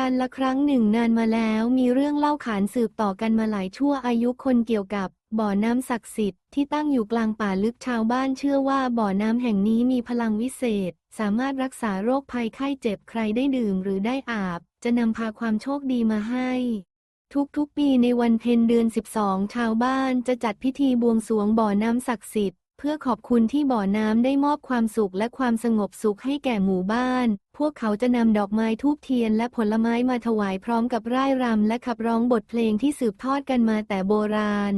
การละครั้งหนึ่งนานมาแล้วมีเรื่องเล่าขานสืบต่อกันมาหลายชั่วอายุคนเกี่ยวกับ บ่อน้ำศักดิ์สิทธิ์ที่ตั้งอยู่กลางป่าลึกชาวบ้านเชื่อว่าบ่อน้ำแห่งนี้มีพลังวิเศษ สามารถรักษาโรคภัยไข้เจ็บใครได้ดื่มหรือได้อาบ จะนำพาความโชคดีมาให้ ทุกๆปีในวันเพ็ญเดือน 12 ชาวบ้านจะจัดพิธีบวงสรวงบ่อน้ำศักดิ์สิทธิ์ เพื่อขอบคุณที่บ่อน้ำได้มอบความสุขและความสงบสุขให้แก่หมู่บ้าน พวกเขาจะนำดอกไม้ทูบเทียนและผลไม้มาถวายพร้อมกับร่ายรำและขับร้องบทเพลงที่สืบทอดกันมาแต่โบราณ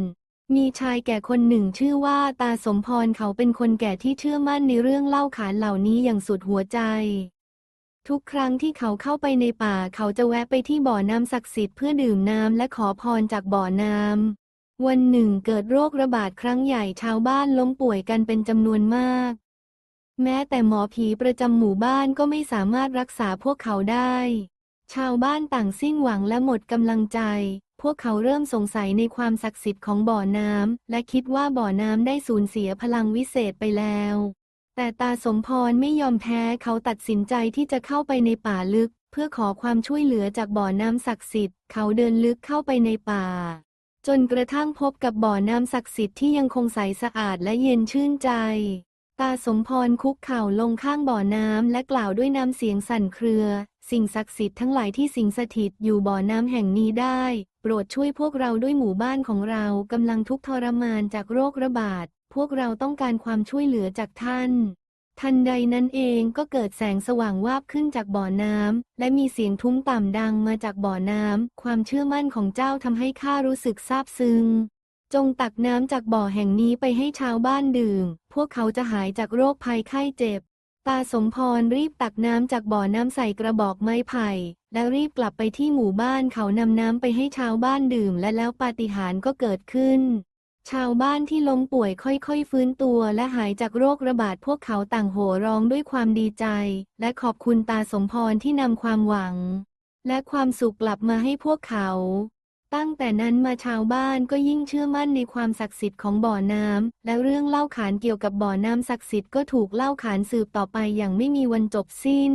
มีชายแก่คนหนึ่งชื่อว่าตาสมพรเขาเป็นคนแก่ที่เชื่อมั่นในเรื่องเล่าขานเหล่านี้อย่างสุดหัวใจ ทุกครั้งที่เขาเข้าไปในป่าเขาจะแวะไปที่บ่อน้ำศักดิ์สิทธิ์เพื่อดื่มน้ำและขอพรจากบ่อน้ำ วันหนึ่งเกิดโรคระบาดครั้งใหญ่ชาวบ้านล้มป่วยกันเป็นจำนวนมาก แม้แต่หมอผีประจำหมู่บ้านก็ไม่สามารถรักษาพวกเขาได้ ชาวบ้านต่างสิ้นหวังและหมดกำลังใจ พวกเขาเริ่มสงสัยในความศักดิ์สิทธิ์ของบ่อน้ำและคิดว่าบ่อน้ำได้สูญเสียพลังวิเศษไปแล้ว แต่ตาสมพรไม่ยอมแพ้เขาตัดสินใจที่จะเข้าไปในป่าลึก เพื่อขอความช่วยเหลือจากบ่อน้ำศักดิ์สิทธิ์ เขาเดินลึกเข้าไปในป่า จนกระทั่งพบกับบ่อน้ำศักดิ์สิทธิ์ที่ยังคงใสสะอาดและเย็นชื่นใจ ตาสมพรคุกเข่าลงข้างบ่อน้ำและกล่าวด้วยน้ำเสียงสั่นเครือ สิ่งศักดิ์สิทธิ์ทั้งหลายที่สิงสถิตอยู่บ่อน้ำแห่งนี้ได้ โปรดช่วยพวกเราด้วยหมู่บ้านของเรากำลังทุกข์ทรมานจากโรคระบาด พวกเราต้องการความช่วยเหลือจากท่าน ทันใดนั้นเองก็เกิดแสงสว่างวาบขึ้นจากบ่อน้ำ และมีเสียงทุ้มต่ำดังมาจากบ่อน้ำ ความเชื่อมั่นของเจ้าทำให้ข้ารู้สึกซาบซึ้ง จงตักน้ำจากบ่อแห่งนี้ไปให้ชาวบ้านดื่ม พวกเขาจะหายจากโรคภัยไข้เจ็บ ตาสมพรรีบตักน้ำจากบ่อน้ำใส่กระบอกไม้ไผ่ และรีบกลับไปที่หมู่บ้านเขานำน้ำไปให้ชาวบ้านดื่ม และแล้วปาฏิหาริย์ก็เกิดขึ้น ชาวบ้านที่ล้มป่วยค่อยๆ ฟื้นตัวและหายจากโรคระบาดพวกเขาต่างโห่ร้องด้วยความดีใจ และขอบคุณตาสมพรที่นำความหวัง และความสุขกลับมาให้พวกเขา ตั้งแต่นั้นมาชาวบ้านก็ยิ่งเชื่อมั่นในความศักดิ์สิทธิ์ของบ่อน้ำและเรื่องเล่าขานเกี่ยวกับบ่อน้ำศักดิ์สิทธิ์ก็ถูกเล่าขานสืบต่อไปอย่างไม่มีวันจบสิ้น